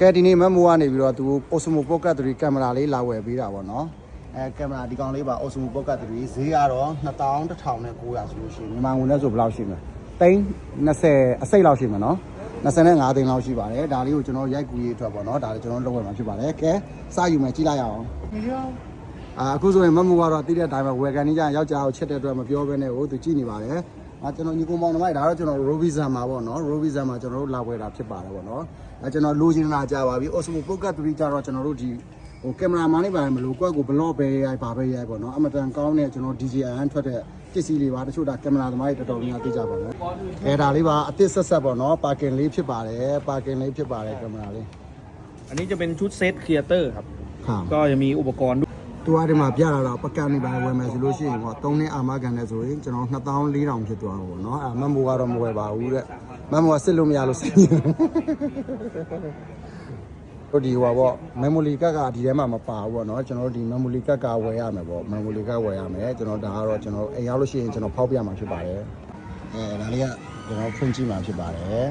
ကဲဒီနေ့မမိုးကနေပြီးတော့သူ Osmo Pocket 3ကင်မရာလေးလာဝယ်ပေးတာပေါ့နော်အဲကင်မရာဒီကောင်လေးပါ Osmo Pocket 3ဈေးကတော့2100နဲ့900ဆိုလို့ရှိရင်မြန်မာငွေနဲ့ဆိုဘယ်လောက်ရှိမလဲသိန်း20အစိတ်လောက်ရှိမှာနော်25သိန်းလောက်ရှိပါတယ်ဒါလေးကိုကျွန်တော်ရိုက်ကူရေးအတွက်ပေါ့နော်ဒါလည်းကျွန်တော်လုပ်ဝယ်မှာဖြစ်ပါတယ်ကဲစယူမယ်ကြည့်လိုက်ရအောင်အာအခုဆိုရင်မမိုးကတော့တိတဲ့အတိုင်းပဲဝယ်ကန်နေကြရင်ယောက်ျားကိုချက်တဲ့အတွက်မပြောဘဲနဲ့ဟိုသူကြည့်နေပါတယ်။ အာကျွန်တော်ညီကောင်မောင်နှမတွေဒါတော့ကျွန်တော် Robizan မှာပေါ့နော် Robizan မှာကျွန်တော်တို့လာဝယ်တာဖြစ်ပါတယ်ပေါ့နော်။အဲကျွန်တော်လိုချင်တာကြာပါပြီ Osmo Pocket 3ကြတော့ကျွန်တော်တို့ဒီဟိုကင်မရာမန်လေးပါမလို့ကွက်ကိုဘလော့ပဲရိုက်ပါပဲရိုက်ပေါ့နော်အမတန်ကောင်းတဲ့ကျွန်တော် DJI ထွက်တဲ့ပစ္စည်းလေးပါတချို့ဒါကင်မရာသမားတွေတော်တော်များများသိကြပါမယ်။အဲဒါလေးပါအသစ်ဆက်ဆက်ပေါ့နော်ပါကင်လေးဖြစ်ပါတယ်ပါကင်လေးဖြစ်ပါတယ်ကင်မရာလေး อันนี้จะเป็นชุดเซตครีเอเตอร์ครับ ဟာ ก็จะมีอุปกรณ์ด้วย သူကဒီမှာပြလာတော့ပကံနေပါဝယ်မယ်ဆိုလို့ရှိရင်ပေါ့3နှစ်အာမခံနဲ့ဆိုရင်ကျွန်တော်2400ဖြစ်သွားတာပေါ့နော်အဲမမိုးကတော့မဝယ်ပါဘူးတဲ့မမိုးကစစ်လို့မရလို့စိတ်ညစ်တို့ဒီဟွာပေါ့ memory ကတ်ကဒီထဲမှာမပါဘူးပေါ့နော်ကျွန်တော်တို့ဒီ memory ကတ်ကဝယ်ရမယ်ပေါ့ memory ကတ်ဝယ်ရမယ်ကျွန်တော်ဒါကတော့ကျွန်တော်အိမ်ရောက်လို့ရှိရင်ကျွန်တော်ဖောက်ပြမှာဖြစ်ပါတယ်အဲဒါလေးကကျွန်တော်ဖွင့်ကြည့်မှာဖြစ်ပါတယ်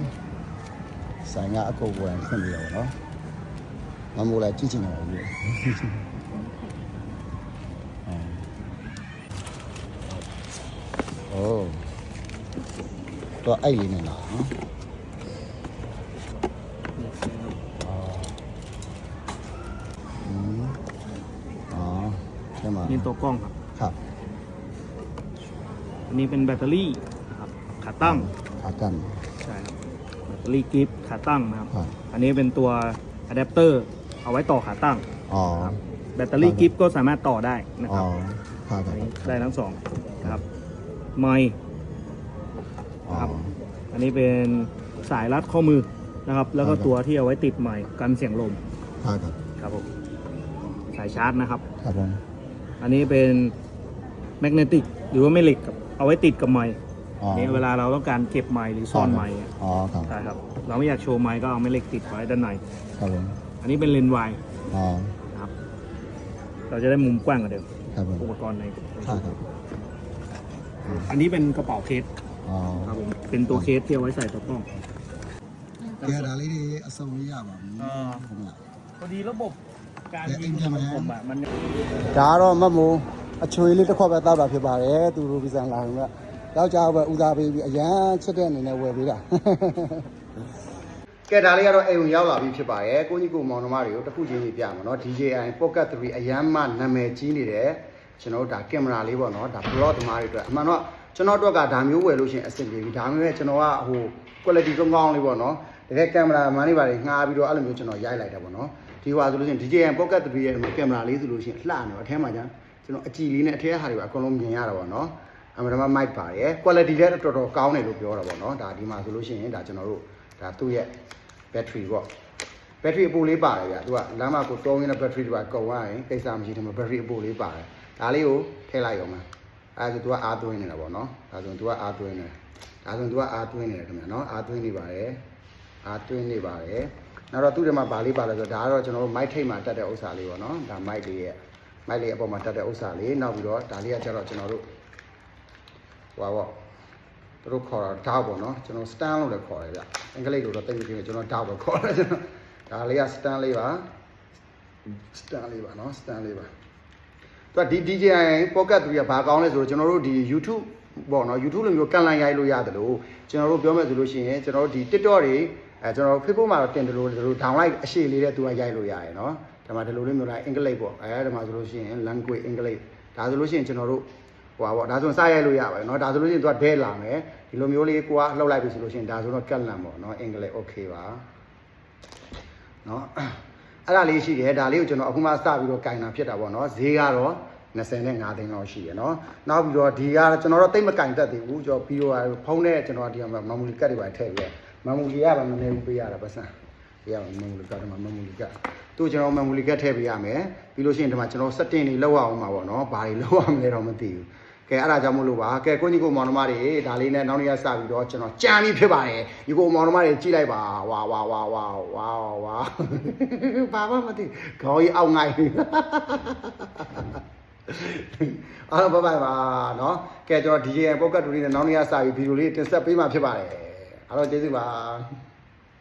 ဆိုင်ကအကုတ်ဝယ်ဖွင့်ပြီးတော့ပေါ့နော်မမိုးလည်းကြည့်ချင်တယ်ဘူး โอ้ตัวไอ้เนี่ยเหรอนี่ตัวกล้องครับ ครับ อันนี้เป็นแบตเตอรี่นะครับ ขาตั้ง ขาตั้ง ใช่ครับ แบตเตอรี่กิฟต์ขาตั้งนะครับ อันนี้เป็นตัวอะแดปเตอร์เอาไว้ต่อขาตั้ง อ๋อ แบตเตอรี่กิฟต์ก็สามารถต่อได้นะครับได้ทั้งสองครับ ไมค์อ๋อครับอันนี้เป็นสายรัดข้อมือนะครับ แล้วก็ครับตัวที่เอาไว้ติดไมค์กันเสียงลมขากันครับผมสายชาร์จนะครับ ครับผมอันนี้เป็นแมกเนติกหรือว่าแม่เหล็กครับเอาไว้ติดกับไมค์อ๋อนี่เวลาเราต้องการเก็บไมค์หรือซ่อนไมค์อะอ๋อครับใช่ครับ เราไม่อยากโชว์ไมค์ก็เอาแม่เหล็กติดไว้ด้านใน ครับผมอันนี้เป็นเลนส์วายอ๋อนะครับเราจะได้มุมกว้างกว่าเดิมครับผมอุปกรณ์ใน ใช่ครับ อันนี้เป็นกระเป๋าเคส อ๋อ ครับผมเป็นตัวเคสที่เอาไว้ใส่ตัวกล้อง แกဒါလေးတွေအစုံလေးရပါဘူး อ่า ဟုတ်လား พอดีระบบการ แต่ ยิง อิน ข เดีย อง มัน ผมอะมัน ဒါကတော့မတ်မိုးအချွေလေးတစ်ခွက်ပဲတောက်တာဖြစ်ပါတယ်သူရူပီဆန်လာရင်ကယောက်ျားပဲဦးစားပေးပြီးအရန်ချစ်တဲ့အနေနဲ့ဝယ်ပေးတာကဲဒါလေးကတော့အိမ်ကိုရောက်လာပြီဖြစ်ပါတယ်ကိုကြီးကိုမောင်နှမတွေကိုတစ်ခုချင်းကြီးပြမှာเนาะ DJI Pocket 3အရန်မှနာမည်ကြီးနေတဲ့ ကျွန်တော်တို့ဒါကင်မရာလေးပေါ့နော်ဒါ blog သမားတွေအတွက်အမှန်တော့ကျွန်တော်တို့ကဒါမျိုးဝယ်လို့ရှိရင်အဆင်ပြေပြီဒါမျိုးနဲ့ကျွန်တော်ကဟို quality ကောင်းကောင်းလေးပေါ့နော်တကယ်ကင်မရာမန်တွေပါလေငှားပြီးတော့အဲ့လိုမျိုးကျွန်တော်ရိုက်လိုက်တာပေါ့နော်ဒီဟာဆိုလို့ရှိရင် DJI Pocket 3ရဲ့ကင်မရာလေးဆိုလို့ရှိရင်လှနေတော့အထဲမှာကျကျွန်တော်အကြည့်လေးနဲ့အထဲဟာတွေပါအကုန်လုံးမြင်ရတာပေါ့နော်အမှန်တမ်းမိုက်ပါရယ် quality လည်းတော်တော်ကောင်းတယ်လို့ပြောတာပေါ့နော်ဒါဒီမှာဆိုလို့ရှိရင်ဒါကျွန်တော်တို့ဒါသူ့ရဲ့ battery ပေါ့ battery အပူလေးပါတယ်ဗျာသူကလမ်းမှာကိုတောင်းရင်းတဲ့ battery တွေကကုန်သွားရင်ကိစ္စမရှိတယ်မှာ battery အပူလေးပါတယ် ဒါလေးကိုထည့်လိုက်အောင်မှာအဲဒါဆိုသူကအားသွင်းနေတာပေါ့နော်ဒါဆိုသူကအားသွင်းနေတယ်ဒါဆိုသူကအားသွင်းနေတယ်ခင်ဗျာနော်အားသွင်းနေပါတယ်အားသွင်းနေပါတယ်နောက်တော့သူ့ထဲမှာဗာလေးပါလဲဆိုတော့ဒါကတော့ကျွန်တော်တို့ mic ထိတ်မှာတက်တဲ့ဥစ္စာလေးပေါ့နော်ဒါ mic လေးရဲ့ mic လေးအပေါ်မှာတက်တဲ့ဥစ္စာလေးနောက်ပြီးတော့ဒါလေးကကျတော့ကျွန်တော်တို့ဟွာပေါ့သူတို့ခေါ်တာဓာတ်ပေါ့နော်ကျွန်တော် stand လို့လည်းခေါ်တယ်ဗျအင်္ဂလိပ်လိုတော့သိမကြည့်ဘူးကျွန်တော်ဓာတ်ပဲခေါ်တယ်ကျွန်တော်ဒါလေးက stand လေးပါ stand လေးပါနော် stand လေးပါ သူကဒီ DJI Pocket 3ကဘာကောင်းလဲဆိုတော့ကျွန်တော်တို့ဒီ YouTube ပေါ့နော် YouTube လိုမျိုးကန်လန်ရိုက်လို့ရတယ်လို့ကျွန်တော်တို့ပြောမယ်ဆိုလို့ရှိရင်ကျွန်တော်တို့ဒီ TikTok တွေအဲကျွန်တော်တို့ Facebook မှာတော့တင်တယ်လို့ဒီလို download အရှိလေးတဲ့သူကရိုက်လို့ရတယ်နော်ဒါမှဒီလိုလေးမျိုးလိုက်အင်္ဂလိပ်ပေါ့အဲဒီမှာဆိုလို့ရှိရင် language အင်္ဂလိပ်ဒါဆိုလို့ရှိရင်ကျွန်တော်တို့ဟိုပါပေါ့ဒါဆိုရင်စရိုက်လို့ရပါတယ်เนาะဒါဆိုလို့ရှိရင်သူကဒဲလာမယ်ဒီလိုမျိုးလေးကိုကလှုပ်လိုက်ပြီဆိုလို့ရှိရင်ဒါဆိုတော့ကတ်လန်ပေါ့เนาะအင်္ဂလိပ် okay ပါเนาะအဲ့ဒါလေးရှိတယ်ဒါလေးကိုကျွန်တော်အခုမှစပြီးတော့ကင်တာဖြစ်တာပေါ့เนาะဈေးကတော့ 25သိန်းလောက်ရှိရယ်နော်နောက်ပြီးတော့ဒီကကျွန်တော်တို့တိတ်မကင်တတ်သေးဘူးကျွန်တော်ပြီးတော့ဖုန်းနဲ့ကျွန်တော်ဒီမှာမမ်မူလီကတ်တွေပါထည့်ပြီးမမ်မူလီကပါမနေဘူးပေးရတာပတ်စံဒီကမမ်မူလီကတ်မှာမမ်မူလီကတ်သူ့ကျွန်တော်မမ်မူလီကတ်ထည့်ပေးရမယ်ပြီးလို့ရှိရင်ဒီမှာကျွန်တော်စက်တင်တွေလောက်အောင်ပါပေါ့နော်ဘာတွေလောက်အောင်လဲတော့မသိဘူးကဲအဲ့ဒါကြောင့်မလို့ပါကဲကိုညီကိုမောင်နှမတွေဒါလေးနဲ့နောက်နေ့ကစပြီးတော့ကျွန်တော်ကြံပြီးဖြစ်ပါတယ်ညီကိုမောင်နှမတွေကြည့်လိုက်ပါဝါဝါဝါဝါဝါဝါဘာမှမသိခေါင်းကြီးအောက်ငိုင်း အားလုံးဘိုင်ဘိုင်ပါနော်ကဲကျွန်တော် DJ ပုတ်ကတ်တူလေးနဲ့နောက်နေ့ကစပြီးဗီဒီယိုလေးတင်ဆက်ပေးမှာဖြစ်ပါတယ်အားလုံးကျေးဇူးပါ